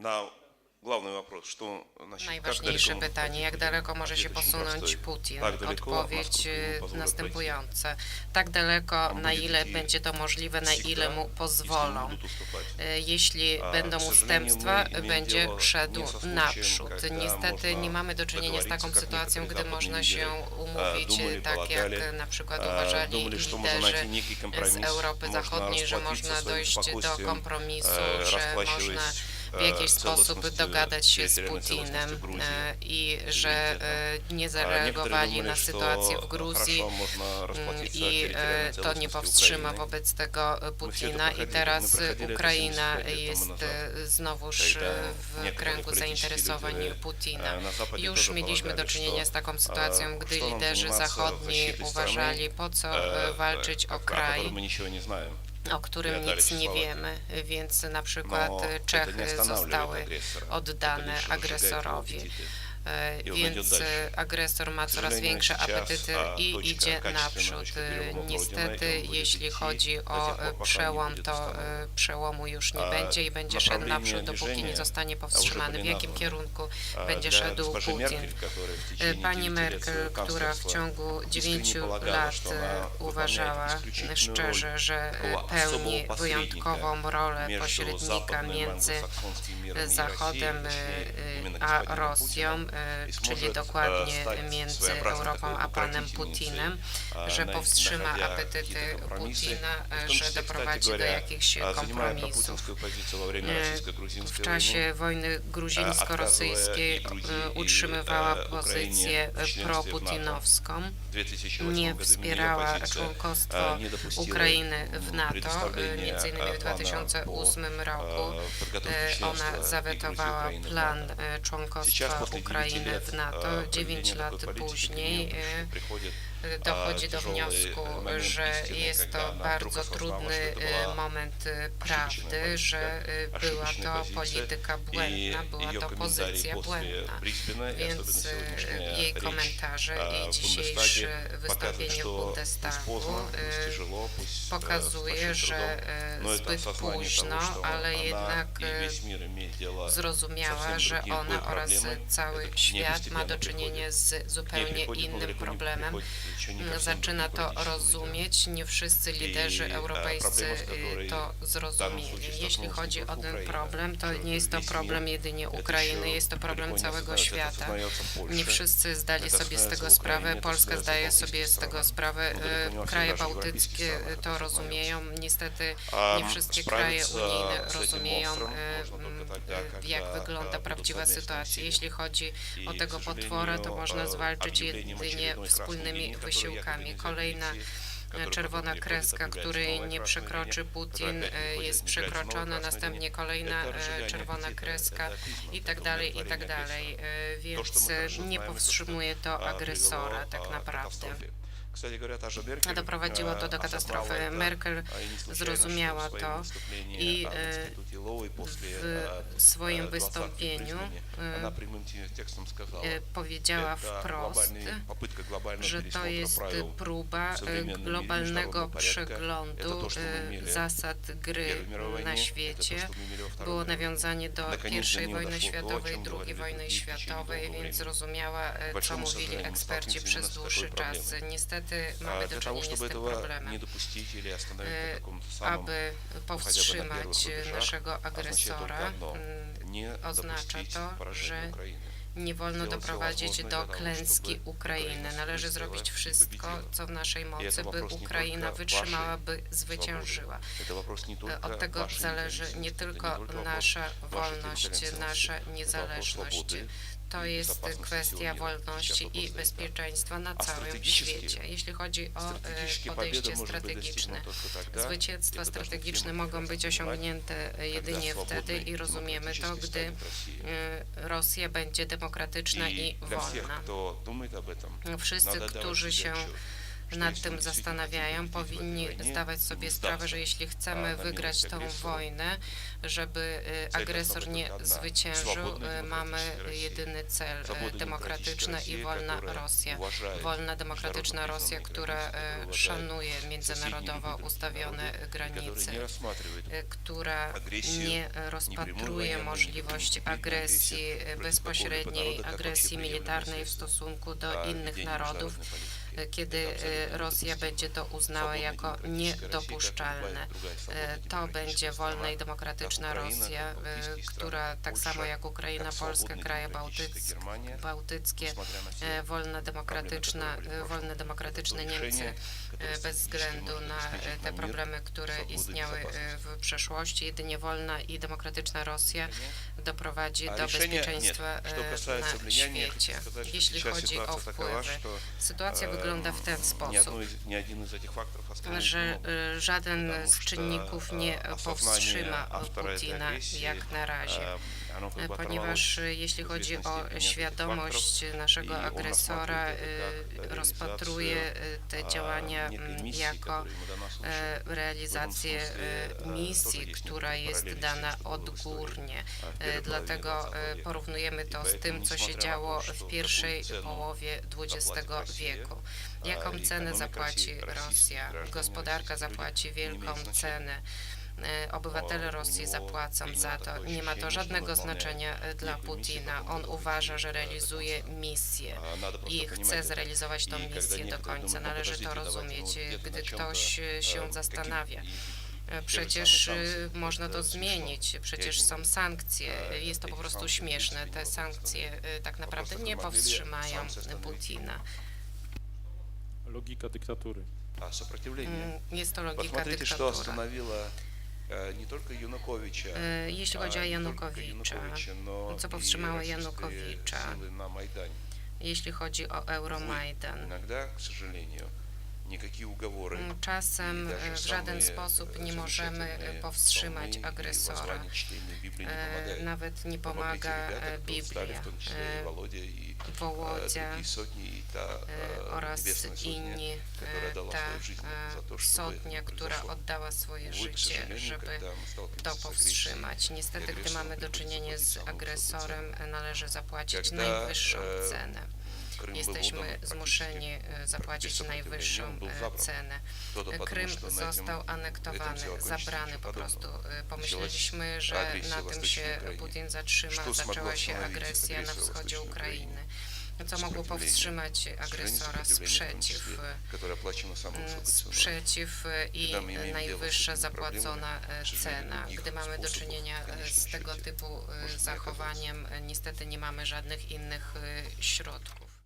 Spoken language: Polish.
на главный вопрос, что значит, как Najważniejsze далеко он pytanie, jak пойдет, daleko może się ответ очень posunąć простой. Putin? Tak daleko, Odpowiedź naskолько ему y, позволят następująca. Tak daleko, na będzie ile taki będzie to możliwe, na ile mu Если не pozwolą. будут уступать. Y, Jeśli A, będą к сожалению, ustępstwa, my imеем będzie дело szedł nie ze случаем, naprzód. когда Niestety można nie mamy do czynienia z taką doговориться, как sytuacją, niektórzy gdy zachodni można liderzy, się e, umówić, думали, tak полагали, jak na przykład e, uważali думали, что можно liderzy найти некий z компромисс, Europy można Zachodniej, że расплатиться można своим dojść do спокойствием, kompromisu, e, że расплачиваясь, można w jakiś sposób dogadać się z Putinem e, i że e, nie zareagowali na sytuację w Gruzji mm, i e, to nie powstrzyma wobec tego Putina. I teraz Ukraina jest znowuż w kręgu zainteresowań Putina. Już mieliśmy do czynienia z taką sytuacją, gdy liderzy zachodni uważali, po co walczyć o kraj, o którym nic nie wiemy, więc na przykład e, Czechy zostały oddane agresorowi. E, więc e, agresor ma coraz większe apetyty i idzie naprzód. E, niestety, jeśli chodzi o przełom, to przełomu już nie będzie i będzie szedł naprzód, dopóki nie zostanie powstrzymany. W jakim kierunku będzie szedł Putin? Pani Merkel, która w ciągu dziewięciu lat uważała szczerze, że pełni wyjątkową rolę pośrednika między Zachodem a Rosją, E, czyli dokładnie między Europą a panem Putinem, że powstrzyma apetyty Putina, e, że doprowadzi do jakichś kompromisów. E, w czasie wojny gruzińsko-rosyjskiej utrzymywała pozycję proputinowską, nie wspierała członkostwo Ukrainy w NATO, między innymi w 2008 roku ona zawetowała plan członkostwa Ukrainy Ukrainy w NATO. 9 lat później dochodzi do wniosku, że jest to bardzo trudny e, moment e, prawdy, że e, była to polityka błędna, była to pozycja błędna. Więc jej komentarze i dzisiejsze wystąpienie w Bundestagu pokazuje, że zbyt późno, ale jednak zrozumiała, że ona oraz cały świat ma do czynienia z zupełnie innym problemem, zaczyna to rozumieć. Nie wszyscy liderzy europejscy to zrozumieli. Jeśli chodzi o ten problem, to nie jest to problem jedynie Ukrainy, jest to problem całego świata. Nie wszyscy zdali sobie z tego sprawę. Polska zdaje sobie z tego sprawę. Kraje bałtyckie to rozumieją. Niestety nie wszystkie kraje unijne rozumieją, e, mm, jak e, wygląda prawdziwa sytuacja. Jeśli chodzi o tego potwora, to można zwalczyć jedynie wspólnymi wysiłkami. Kolejna e, czerwona kreska, której nie przekroczy Putin, e, jest przekroczona, następnie kolejna e, czerwona kreska i tak dalej, i tak dalej. Więc nie powstrzymuje to agresora tak naprawdę. Doprowadziło no to do katastrofy. Merkel zrozumiała to i w swoim wystąpieniu e, e, e, powiedziała wprost, że to jest próba globalnego przeglądu zasad gry na świecie. Było nawiązanie do I wojny światowej, II wojny światowej, więc zrozumiała, co mówili eksperci przez dłuższy czas. Niestety wtedy mamy do czynienia z tym problemem, e, aby powstrzymać naszego agresora. Mm, oznacza to, że nie wolno doprowadzić do klęski Ukrainy. Należy zrobić wszystko, co w naszej mocy, by Ukraina wytrzymała, by zwyciężyła. E, od tego zależy nie tylko nasza wolność, nasza niezależność to jest kwestia wolności i bezpieczeństwa na całym świecie. Jeśli chodzi o e, podejście strategiczne, zwycięstwa strategiczne mogą być osiągnięte jedynie wtedy i rozumiemy to, gdy e, Rosja będzie demokratyczna i wolna. Wszyscy, którzy się nad tym zastanawiają, powinni zdawać sobie sprawę, że jeśli chcemy wygrać tę wojnę, żeby y, agresor nie zwyciężył, y, mamy jedyny cel y, demokratyczna i wolna Rosja. Wolna, demokratyczna Rosja, która szanuje międzynarodowo ustawione granice, która nie rozpatruje możliwości agresji, bezpośredniej agresji militarnej w stosunku do innych narodów, kiedy y, Rosja będzie to uznała jako niedopuszczalne. Y, To będzie wolna i demokratyczna Rosja, która tak samo jak Ukraina, Polska, kraje bałtyckie, bałtyckie e, wolna, demokratyczna, e, wolne, demokratyczne Niemcy, e, bez względu na e, te problemy, które istniały e, w przeszłości. Jedynie wolna i demokratyczna Rosja doprowadzi do bezpieczeństwa e, na świecie. Jeśli chodzi o wpływy, sytuacja wygląda w ten sposób. że e, żaden z czynników nie powstrzyma Putina jak na razie, E, ponieważ e, jeśli chodzi o świadomość naszego agresora, e, rozpatruje e, te działania m, jako e, realizację e, misji, która jest dana odgórnie. E, Dlatego e, porównujemy to z tym, co się działo w pierwszej połowie XX wieku. Jaką cenę zapłaci Rosja? Gospodarka zapłaci wielką cenę. E, Obywatele Rosji zapłacą za to. Nie ma to żadnego znaczenia e, dla Putina. On uważa, że realizuje misję i chce zrealizować tą misję do końca. Należy to rozumieć. Gdy ktoś się zastanawia, e, Przecież e, można to zmienić, przecież są sankcje. Jest to po prostu śmieszne. Te sankcje tak naprawdę nie powstrzymają Putina Logika dyktatury. сопротивление. Mm, Jest to logika Посмотрите, что dyktatury. остановило э, не только Януковича, E, Jeśli chodzi o а, не только Janukowicza, Януковича, но co и powstrzymało российские Janukowicza, силы на Майдане. jeśli chodzi o Euromajdan. Иногда, к сожалению, никакие уговоры Mm, Mm, czasem e, w żaden sposób nie możemy e, powstrzymać agresora. E, nawet nie pomaga Biblia. Wołodzia oraz inni, ta sotnia, która oddała swoje życie, żeby to powstrzymać. Niestety, gdy mamy do czynienia z agresorem, należy zapłacić najwyższą cenę jesteśmy zmuszeni e, zapłacić najwyższą e, cenę. Krym został anektowany, zabrany po prostu. E, pomyśleliśmy, że na tym się Putin zatrzyma. Zaczęła się agresja na wschodzie Ukrainy co mogło powstrzymać agresora sprzeciw, mm, sprzeciw i najwyższa zapłacona cena. Gdy mamy do czynienia z tego typu zachowaniem, niestety nie mamy żadnych innych środków.